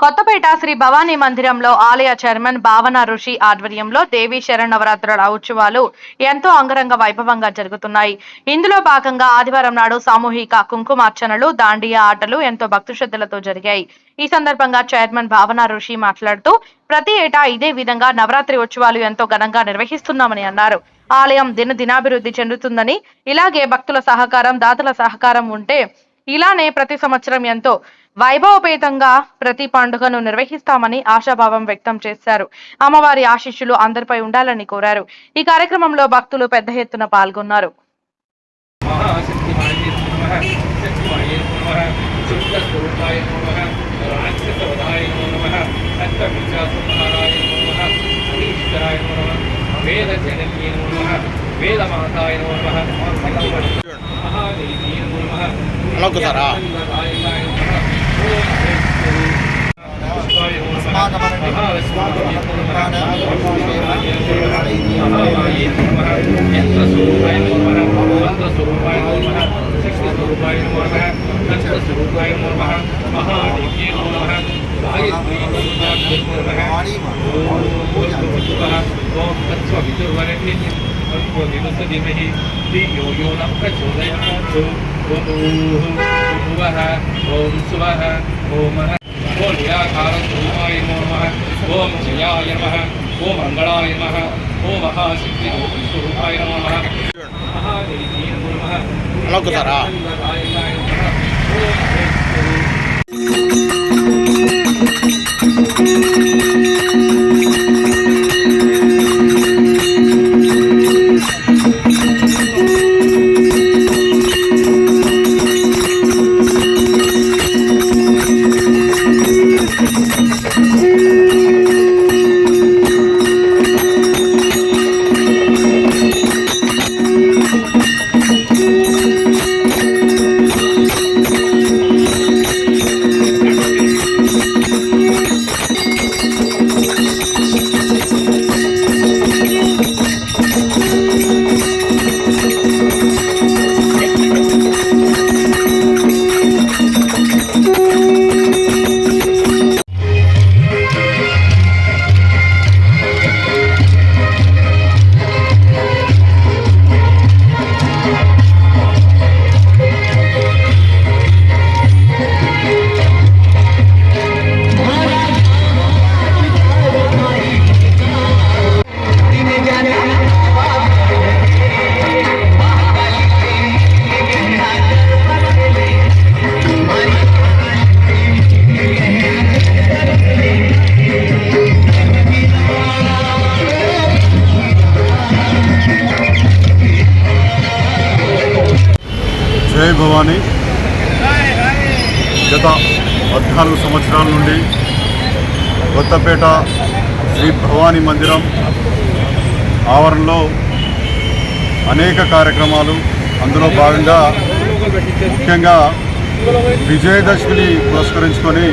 కొత్తపేట శ్రీ భవానీ మందిరంలో ఆలయ చైర్మన్ భావన ఋషి ఆధ్వర్యంలో దేవీ శరణవరాత్రుల ఉత్సవాలు ఎంతో అంగరంగ వైభవంగా జరుగుతున్నాయి. ఇందులో భాగంగా ఆదివారం నాడు సామూహిక కుంకుమార్చనలు దాండియా ఆటలు ఎంతో భక్తి శ్రద్ధలతో జరిగాయి. ఈ సందర్భంగా చైర్మన్ భావన ఋషి మాట్లాడుతూ ప్రతి ఏటా ఇదే విధంగా నవరాత్రి ఉత్సవాలు ఎంతో ఘనంగా నిర్వహిస్తున్నామని అన్నారు. ఆలయం దిన దినాభివృద్ధి చెందుతుందని ఇలాగే భక్తుల సహకారం దాతల సహకారం ఉంటే ఇలానే ప్రతి సంవత్సరం ఎంతో వైభవపేతంగా ప్రతి పండుగను నిర్వహిస్తామని ఆశాభావం వ్యక్తం చేశారు. అమ్మవారి ఆశీస్సులు అందరిపై ఉండాలని కోరారు. ఈ కార్యక్రమంలో భక్తులు పెద్ద ఎత్తున పాల్గొన్నారు. धीमहि यो यो न प्रचोदयात् ஓம் புவஹ ஓம் சுவஹ ஓமஹ ஓம் நியாகாரூமாய நம ஓம் ஜயாய நம ஓம் மங்களாய நம ஓம் மகாசித்தி ஹலோ குதாரா జై గత పద్నాలుగు సంవత్సరాల నుండి కొత్తపేట శ్రీ భవానీ మందిరం ఆవరణలో అనేక కార్యక్రమాలు. అందులో భాగంగా ముఖ్యంగా విజయదశమిని పురస్కరించుకొని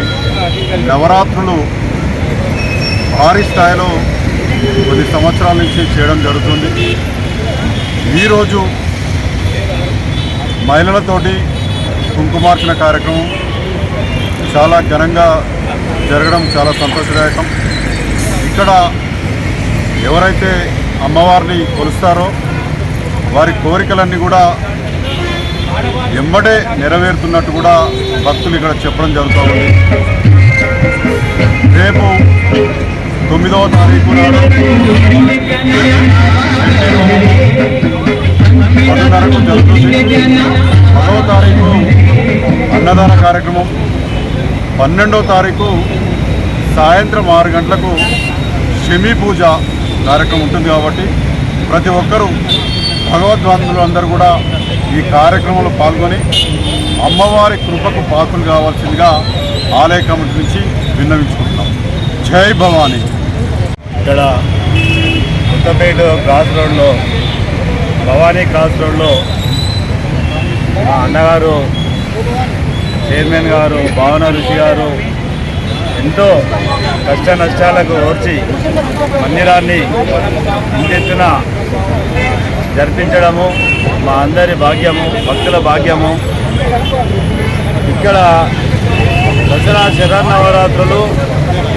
నవరాత్రులు భారీ స్థాయిలో కొన్ని సంవత్సరాల నుంచి చేయడం జరుగుతుంది. ఈరోజు మహిళలతోటి కుంకుమార్చన కార్యక్రమం చాలా ఘనంగా జరగడం చాలా సంతోషదాయకం. ఇక్కడ ఎవరైతే అమ్మవారిని కొలుస్తారో వారి కోరికలన్నీ కూడా ఎంబడే నెరవేరుతున్నట్టు కూడా భక్తులు ఇక్కడ చెప్పడం జరుగుతూ ఉంది. రేపు తొమ్మిదవ తారీఖు నాడు పన్నెండున్నరకు జరుగుతుంది పదవ తారీఖు అన్నదాన కార్యక్రమం పన్నెండవ తారీఖు సాయంత్రం ఆరు గంటలకు షమీ పూజ కార్యక్రమం ఉంటుంది కాబట్టి ప్రతి ఒక్కరూ భగవద్వంతులు అందరూ కూడా ఈ కార్యక్రమంలో పాల్గొని అమ్మవారి కృపకు పాకులు కావాల్సిందిగా ఆలయ కమిటీ నుంచి విన్నవించుకుంటున్నాం. జై భవానీ. ఇక్కడ కొత్తపేట క్రాస్ రోడ్లో భవానీ క్రాస్ రోడ్లో మా అన్నగారు చైర్మన్ గారు భావన ఋషి గారు ఎంతో కష్ట నష్టాలకు ఓర్చి మందిరాన్ని ఇంతెత్తున జరిపించడము మా అందరి భాగ్యము భక్తుల భాగ్యము. ఇక్కడ దసరా శరన్నవరాత్రులు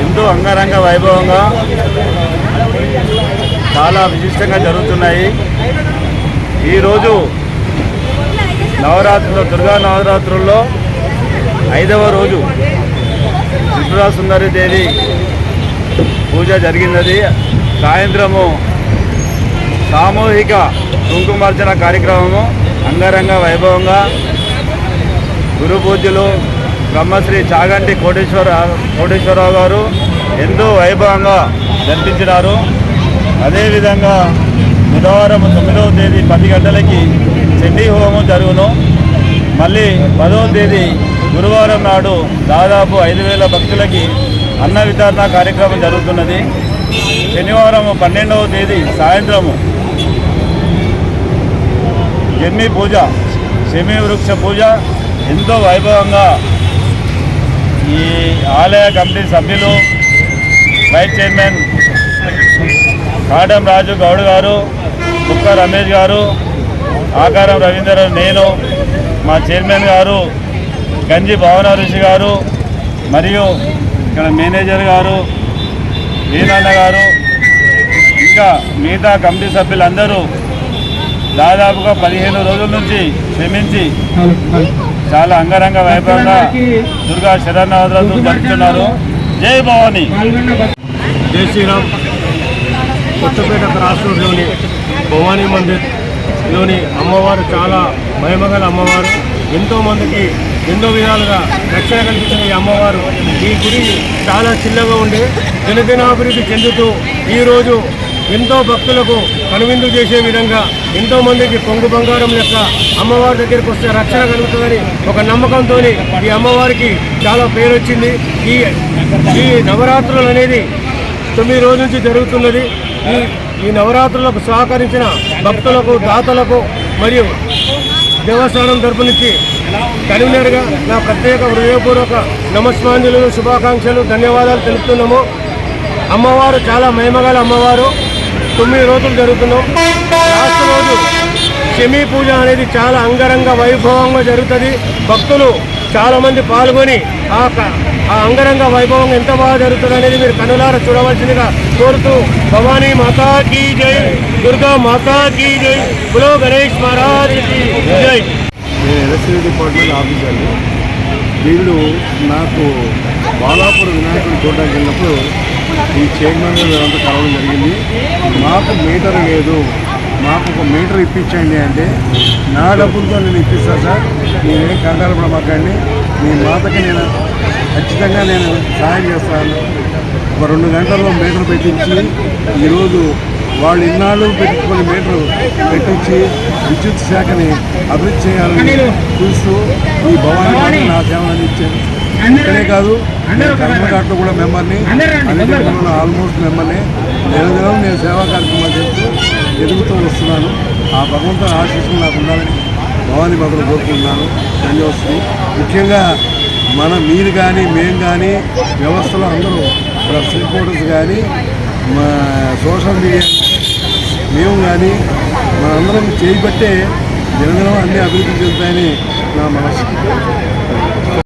ఎంతో అంగరంగ వైభవంగా చాలా విశిష్టంగా జరుగుతున్నాయి. ఈరోజు నవరాత్రులు దుర్గా నవరాత్రుల్లో ఐదవ రోజు త్రిపురా సుందరి దేవి పూజ జరిగినది. సాయంత్రము సామూహిక కుంకుమార్చన కార్యక్రమము అంగరంగ వైభవంగా గురు పూజలు బ్రహ్మశ్రీ చాగంటి కోటేశ్వర కోటేశ్వరరావు గారు ఎంతో వైభవంగా జరిపించినారు. అదేవిధంగా బుధవారం తొమ్మిదవ తేదీ పది గంటలకి చండీ హోమం జరుగును. మళ్ళీ పదవ తేదీ గురువారం నాడు దాదాపు ఐదు వేల భక్తులకి అన్న వితరణ కార్యక్రమం జరుగుతున్నది. శనివారం పన్నెండవ తేదీ సాయంత్రము జమ్మి పూజ శమి వృక్ష పూజ. ఎంతో వైభవంగా ఈ ఆలయ కమిటీ సభ్యులు వైస్ చైర్మన్ కాడం రాజు గౌడ్ గారు కుక్క రమేష్ గారు ఆకారం రవీందర్ నేను మా చైర్మన్ గారు గంజి భావన ఋషి గారు మరియు ఇక్కడ మేనేజర్ గారు వీరన్న గారు ఇంకా మిగతా కమిటీ సభ్యులందరూ దాదాపుగా పదిహేను రోజుల నుంచి శ్రమించి చాలా అంగరంగ వైభవంగా దుర్గా శరణవరాత్రులు జరుపుతున్నారు. జై భవానీ. జై శ్రీరామ్. కొత్తపేట రోడ్లోని భవానీ మందిర్లోని అమ్మవారు చాలా మహిమగల అమ్మవారు. ఎంతోమందికి ఎన్నో విధాలుగా రక్షణ కల్పించిన ఈ అమ్మవారు. ఈ గుడి చాలా చిన్నగా ఉండి దినదినాభివృద్ధి చెందుతూ ఈరోజు ఎంతో భక్తులకు కనువిందు చేసే విధంగా ఎంతో మందికి పొంగు బంగారం లెక్క అమ్మవారి దగ్గరికి వస్తే రక్షణ కలుగుతుందని ఒక నమ్మకంతో ఈ అమ్మవారికి చాలా పేరు వచ్చింది. ఈ ఈ నవరాత్రులు అనేది తొమ్మిది రోజుల నుంచి జరుగుతున్నది. ఈ ఈ నవరాత్రులకు సహకరించిన భక్తులకు దాతలకు మరియు దేవస్థానం తరపు నుంచి కన్వీనర్గా నా ప్రత్యేక హృదయపూర్వక నమస్మాంజలు శుభాకాంక్షలు ధన్యవాదాలు తెలుపుతున్నాము. అమ్మవారు చాలా మహిమగల అమ్మవారు. తొమ్మిది రోజులు జరుగుతున్నాం. లాస్ట్ రోజు శమీ పూజ అనేది చాలా అంగరంగ వైభవంగా జరుగుతుంది. భక్తులు చాలామంది పాల్గొని ఆ ఆ అంగరంగ వైభవం ఎంత బాగా జరుగుతుంది అనేది మీరు కనులారా చూడవలసిందిగా కోరుతూ భవానీ మాతా కీ జై దుర్గా మాతా కీ జై బులో గణేష్ మహారాజ్ జై. నేను ఎలక్ట్రిసిటీ డిపార్ట్మెంట్ ఆఫీసర్ వీళ్ళు నాకు బాలాపూర్ వినాయకుడిని చూడడానికి వెళ్ళినప్పుడు ఈ చైర్మన్ గారు అంతా కలవడం జరిగింది. నాకు మీటర్ లేదు. మాకు ఒక మీటర్ ఇప్పించండి అంటే నా డబ్బులతో నేను ఇప్పిస్తాను సార్. నేనే కంగారు పడమాకండి. మీ మాతకి నేను ఖచ్చితంగా నేను సహాయం చేస్తాను. ఒక రెండు గంటల్లో మీటర్ పెట్టించి ఈరోజు వాళ్ళు ఇన్నాళ్ళు పెట్టుకుని మీటర్ పెట్టించి విద్యుత్ శాఖని అభివృద్ధి చేయాలని చూస్తూ ఈ భవనాన్ని నా సేవలు అందించాను ఇక్కడే కాదు కర్మఘాట్లో కూడా మెంబర్ని అన్ని ఆల్మోస్ట్ మెంబర్ని నిరంతరం నేను సేవా కార్యక్రమాలు చేస్తూ ఎదుగుతూ వస్తున్నాను. ఆ భగవంతుని ఆశీస్సులు నాకు ఉండాలని భవానీ భద్ర కోరుకుంటున్నాను. ధన్యవాదాలు. ముఖ్యంగా మన మీరు కానీ మేము కానీ వ్యవస్థలో అందరూ ప్రెస్ రిపోర్టర్స్ కానీ మా సోషల్ మీడియా మేము కానీ మనందరం చేయబట్టే జనగణం అన్ని అభివృద్ధి చెందుతాయని నా మనసు